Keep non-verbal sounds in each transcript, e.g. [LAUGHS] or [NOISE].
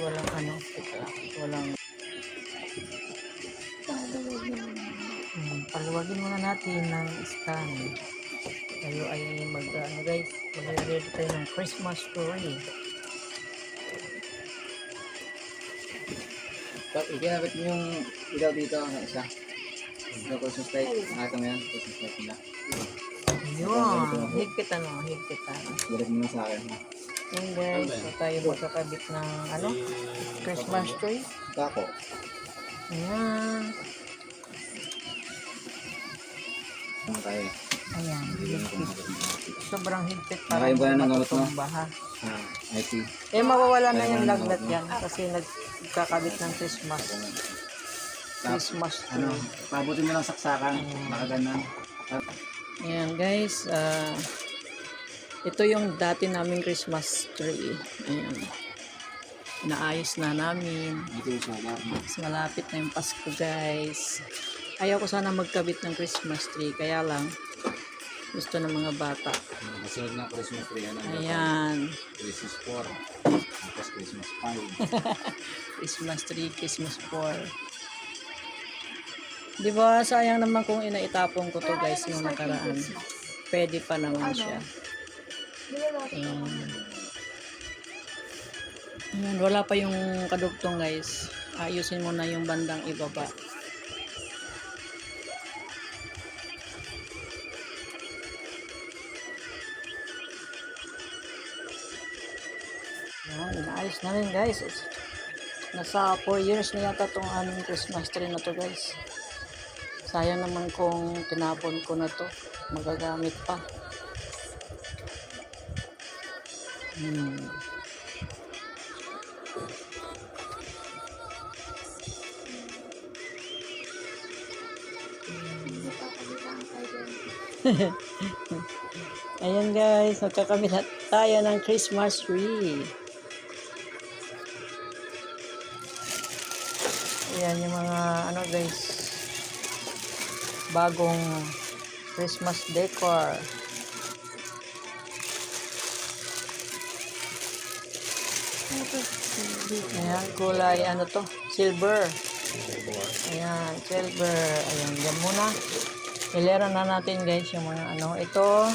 walang ano, teka, walang Hmm, paluwagin muna natin ng stand. Tayo ay mag, ano guys, mag-ready tayo ng Christmas tree. Tapos, ikinabit mo yung ilaw dito ng isa. Yung Christmas light. Nakita mo yan? Christmas light nila. Yun, higpit ano, higpit ano. Balik mo na sa akin. Yun guys, so tayo magkakabit ng ano, Christmas tree. Kako. Ayan. Ano tayo? Ayan. Sobrang higpit Nakain ba na ng gamot mo? matutumba, ha? Ah. Eh, mawawala na yung laglat yan kasi nagkakabit ng Christmas. Christmas Ano, tree. pabutin mo lang saksakan. Nakaganan. Ayan guys, ah ito yung dati naming Christmas tree. Ayan. Naayos na namin. Mas malapit na yung Pasko guys. Ayaw ko sana magkabit ng Christmas tree, kaya lang gusto ng mga bata. Masunod na Christmas tree. Ano? Ayan, Christmas 4. Tapos Christmas 5. Christmas tree, Christmas 4. Di ba, sayang naman kung inaitapon ko to guys nung nakaraan. Pwede pa naman siya. Ayan. Wala pa yung kadugtong guys. Ayusin mo na yung bandang ibaba. Ayan, inaayos na rin guys. Nasa 4 years na yata itong aming Christmas tree na to guys. Sayang naman kung tinapon ko na to. Magagamit pa. Hmm. [LAUGHS] Ayan guys, magkakamit na tayo ng Christmas tree. Ayan yung mga ano guys, bagong Christmas decor. Ayan, kulay ano to, silver. Ayan, silver. Ayan, yan muna. Ilera na natin guys yung mga ano. Ito,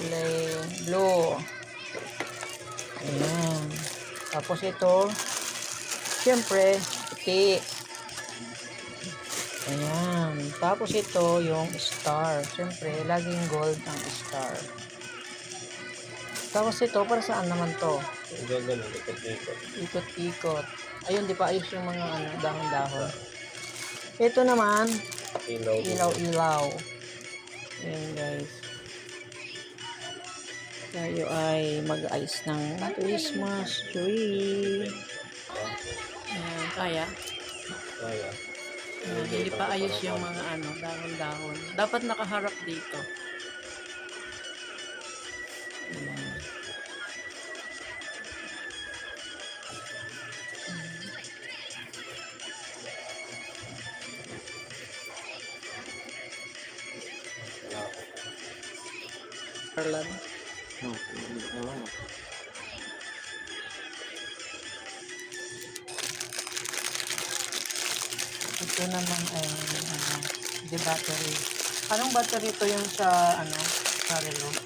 kulay blue. Ayan. Tapos ito, siyempre, puti. Ayan. Tapos ito, yung star. Siyempre, laging gold ang star. Tapos ito, para saan naman to? Ikot-ikot. Ayun, di pa ayos yung mga ano, dahon-dahon. Ito naman, ilaw-ilaw. Ayan guys. Tayo ay mag-ayos ng Christmas tree. Ayan, kaya. Ayan, hindi pa ayos yung mga ano, dahon-dahon. Dapat nakaharap dito. Carlan. Ito naman ay ano, the battery. Anong battery to yung sa ano, sa relo?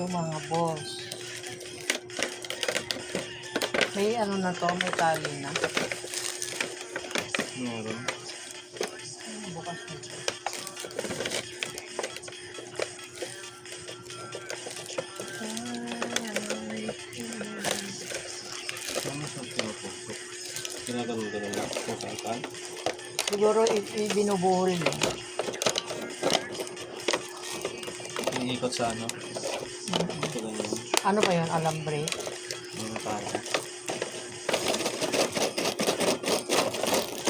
Ito mga boss. May ano na to, may tali na. Meron. Bukas na ito. Ano sa pinapukpok? Ginaganon ka na kung saan. Siguro ibinubuhol niya. Iniikot sa ano. Ano pa yun? Alambre? Ano tayo.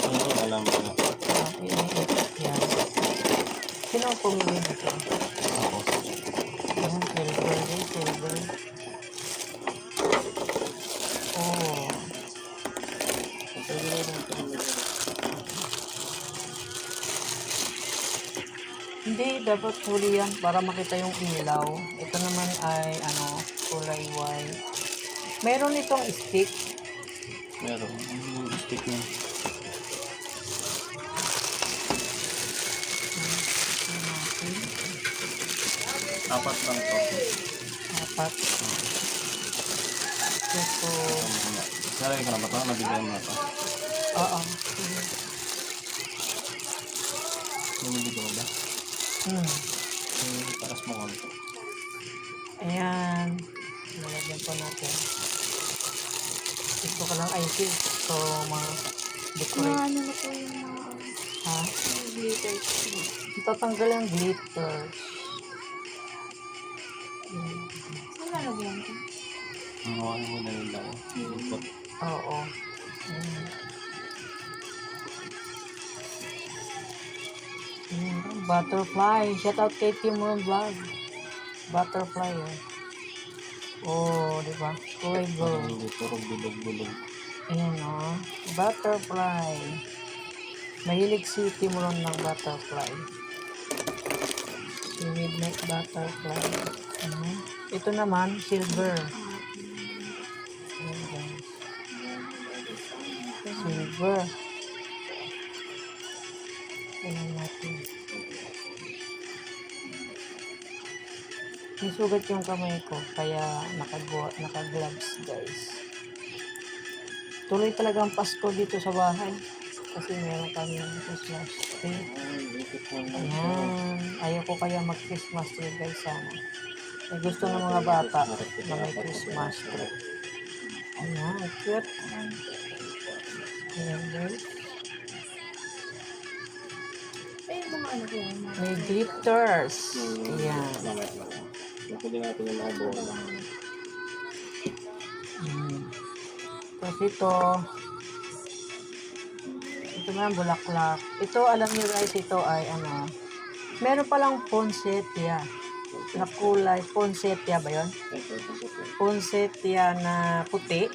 Ano ko alam mo na. Ah, yan. Sino ang pumili nito? Ako. Ayan, silver. silver. Dapat huli yan para makita yung ilaw. Ito naman ay, ano, kulay white. Meron itong stick. Meron. Yung stick niya. Apat lang to. Apat. Ito. Nalagay ka na ba ito? Nabigyan mo na ito. Oo. Nabigyan mo Hmm. Yung taas mo konti. Ayan. Nalagyan po natin. Ito ka lang IC. So, mga decorate. Mga ano na po yung mga Ha? mga glitters. Tatanggal yung glitter. Saan lalagyan ko? Ang hawakan mo na yung lang. Ikot. Oo. Mm. Butterfly. Shout out kay Timon Vlog. Butterfly. Oh, oh di ba? Kulay. Hindi, puro bulog-bulog. Ayan oh. Butterfly. Mahilig si Timon ng butterfly. Si Midnight Butterfly. Ano? Ito naman, silver. Ayan guys. Silver. Tingnan natin. May sugat yung kamay ko, kaya naka-gloves guys. Tuloy talaga ang Pasko dito sa bahay. Kasi meron kami ng Christmas tree. Ayan. Ayaw ko kaya mag-Christmas tree guys sana. May gusto ng mga bata na may Christmas tree. Ayan, cute. Ayan guys. Ay, yung mga ano yung May glitters. Ayan. Pwede natin yung mga bola. Mm. Tapos ito, ito naman bulaklak. Ito, alam niyo guys, ito ay ano, meron palang poinsettia na kulay. Poinsettia ba yon? Poinsettia na puti.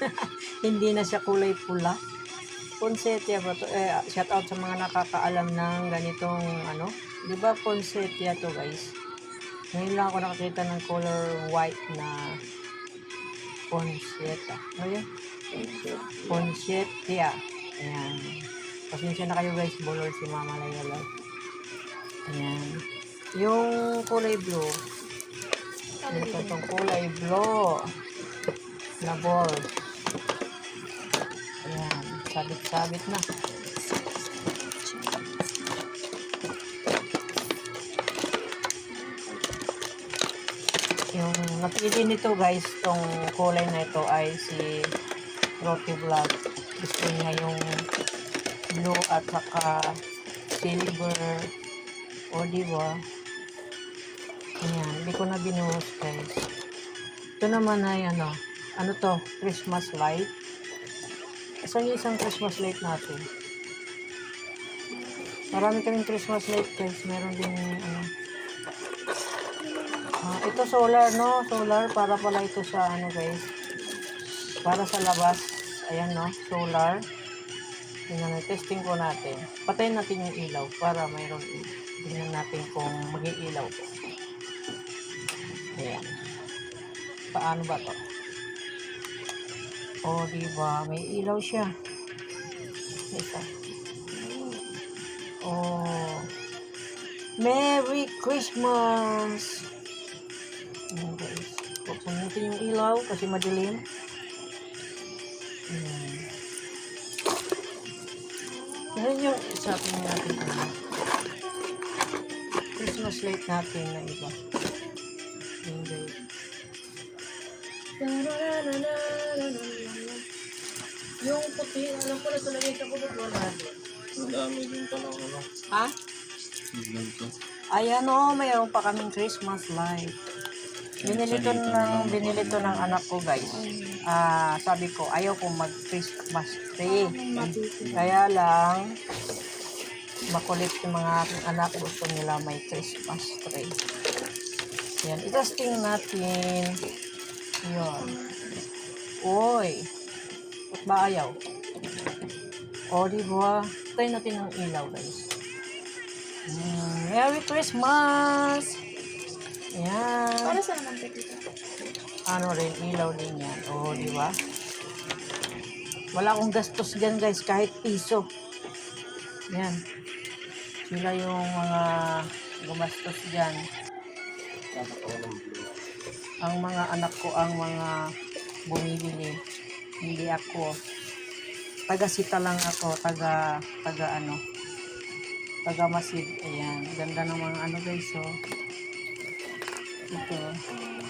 [LAUGHS] Hindi na siya kulay pula. Poinsettia ba to? Eh, shout out sa mga nakakaalam ng ganitong ano. Di ba poinsettia to guys? Ngayon lang ako nakakita ng color white na poinsettia. Ano yun? Poinsettia. Ayan. Pasensya na kayo guys, bolor si Mama Layala. Ayan. Yung kulay blue, ano pa itong kulay blue na ball. Ayan. Sabit-sabit na. Napili nito guys, tong kulay na ito ay si Roti Vlog. Gusto niya yung blue at saka silver. O diba? Ayan, hindi ko na binuhos guys. Ito naman ay ano, ano to, Christmas light. Saan yung isang Christmas light natin? Marami kaming Christmas light guys. Meron din ano. Ah, ito solar no, solar para pala ito sa ano guys. Para sa labas. Ayan no, solar. Tingnan natin, testing ko natin. Patayin natin yung ilaw para mayroon tingnan natin kung mag-iilaw po. Ayan. Paano ba to? Oh, di ba? May ilaw siya. Ito. Oh. Merry Christmas! Ayan guys. Buksan natin yung ilaw kasi madilim. Ayan. Ayan yung sabi natin ano. Christmas light natin na iba. Ayan guys. Yung puti, alam ko na talaga sa kubot wala din. Ang dami din pala ano. Ha? Ayan o, mayroon pa kaming Christmas light. Binili to ng, binili ng anak ko guys. Ah, sabi ko, ayaw ko mag-Christmas tree. Kaya lang, makulit yung mga aking anak. Gusto nila may Christmas tree. Yan, itesting natin. Yan. Uy. Ba't ba ayaw? O, di ba? Tayo natin ng ilaw guys. Mm, Merry Christmas! Ayan. Para sa naman ka dito? ano rin, ilaw din yan. Oo, di ba? Wala akong gastos dyan guys, kahit piso. Yan. Sila yung mga gumastos dyan. Ang mga anak ko ang mga bumibili. Hindi ako. Taga-sita lang ako. Taga, taga ano. Taga masid. Ayan. Ganda ng mga ano guys, oh. Ito.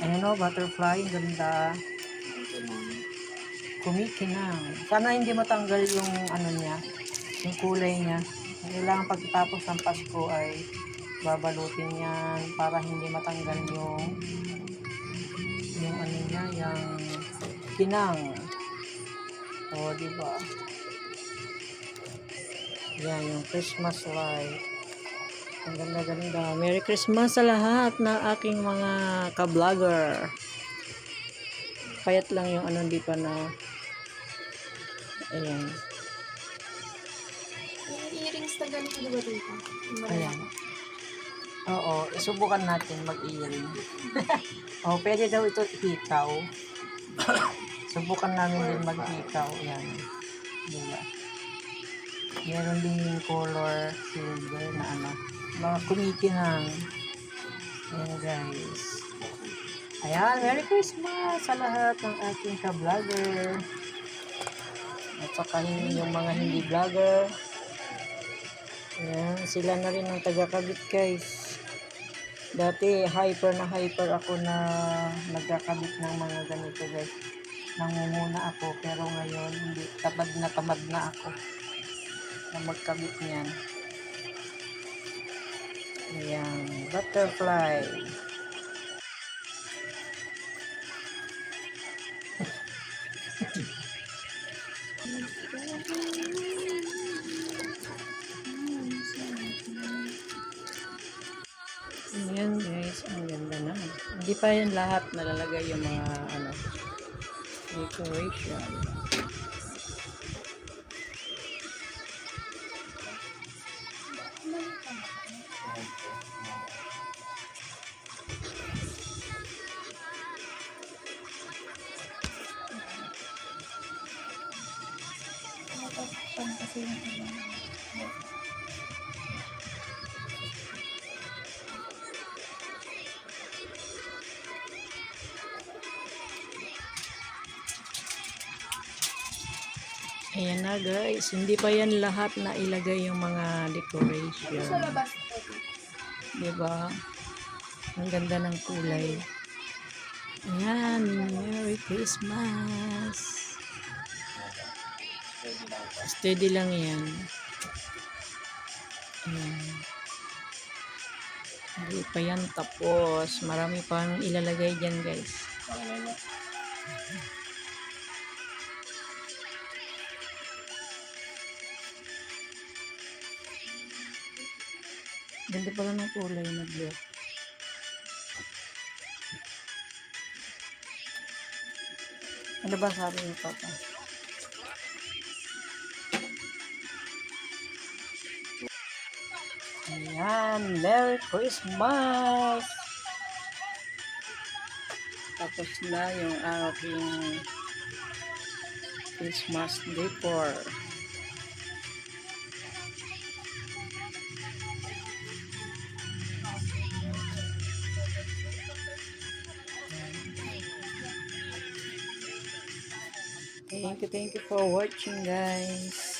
Ayun o, butterfly. Ang ganda. Kumikinang. Sana hindi matanggal yung ano niya, yung kulay niya. Kailangan pagkatapos ng Pasko ay babalutin yan para hindi matanggal yung yung ano niya, yung kinang. O, di ba? Yan, yung Christmas light. Ang ganda-ganda. Merry Christmas sa lahat ng aking mga ka-vlogger. Payat lang yung ano, di pa na Ayan. Yung earrings na ganito diba dito? Ayan. Oo, subukan natin mag-earring. [LAUGHS] oh, pwede daw ito hikaw. [COUGHS] subukan namin din mag-hikaw. Ayan. Diba? Meron din yung color silver na ano. Mga kumikinang. Ayan guys. Ayan, Merry Christmas sa lahat ng ating ka-vlogger. At saka yung mga hindi vlogger. Ayan, sila na rin ang taga-kabit guys. Dati hyper na hyper ako na nagkakabit ng mga ganito guys. Nangunguna ako pero ngayon hindi tamad na tamad na ako na magkabit niyan. Ayan, butterfly. Ayan guys, ang ganda na. Hindi pa yan lahat nalalagay yung mga ano decoration. Ayan na guys, hindi pa yan lahat na ilagay yung mga decoration. Diba? Ang ganda ng kulay. Ayan, Merry Christmas. Steady lang yan. Ayan. Hindi pa yan tapos. Marami pang ilalagay dyan guys. Ganda pala ng kulay na blue. Ano ba sabi ni Papa? Ayan, Merry Christmas! Tapos na yung aking Christmas decor. Thank you, thank you for watching guys.